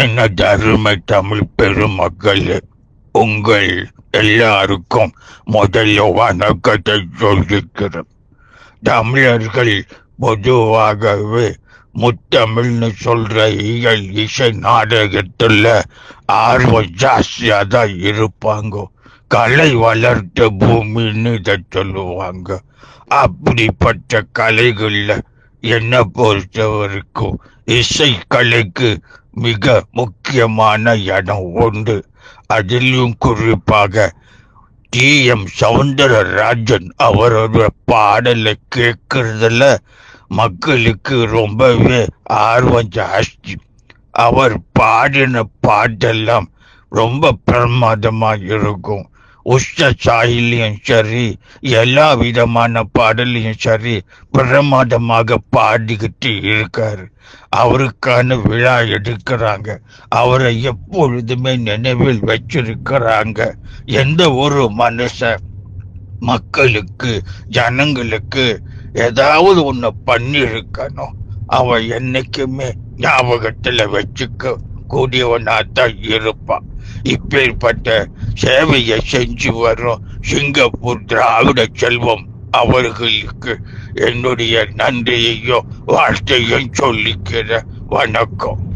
எனது அருமை தமிழ் பெருமக்களே உங்கள் எல்லாருக்கும் முதல்ல வணக்கத்தை சொல்லிக்கிறேன். தமிழர்கள் பொதுவாகவே முத்தமிழ்னு சொல்ற இயல் இசை நாடகத்துல ஆர்வம் ஜாஸ்தியா தான் இருப்பாங்க. கலை வளர்த்த பூமின்னு இதை சொல்லுவாங்க. அப்படிப்பட்ட கலைகளில் என்னை பொறுத்தவருக்கும் இசைக்கலைக்கு இசை கலைக்கு மிக முக்கியமான இடம் உண்டு. அதிலும் குறிப்பாக டி. எம். சவுந்தரராஜன் அவரோட பாடலை கேட்கறதுல மக்களுக்கு ரொம்பவே ஆர்வம் ஜாஸ்தி. அவர் பாடின பாட்டெல்லாம் ரொம்ப பிரமாதமாக இருக்கும். உஷ்ட சாயிலையும் சரி எல்லா விதமான பாடலையும் சரி பிரமாதமாக பாடிக்கிட்டு இருக்காரு. அவருக்கான விழா எடுக்கிறாங்க. அவரை எப்பொழுதுமே நினைவில் வச்சிருக்கிறாங்க. எந்த ஒரு மனுஷன் மக்களுக்கு ஜனங்களுக்கு ஏதாவது ஒண்ணு பண்ணியிருக்கணும். அவன் என்னைக்குமே ஞாபகத்தில் வச்சுக்க கூடியவனா தான் இருப்பான் இப்பேற்பட்ட சேவையை செஞ்சு வரும் சிங்கப்பூர் திராவிட செல்வம் அவர்களுக்கு என்னுடைய நன்றியையும் வாழ்த்தையும் சொல்லிக்கிற வணக்கம்.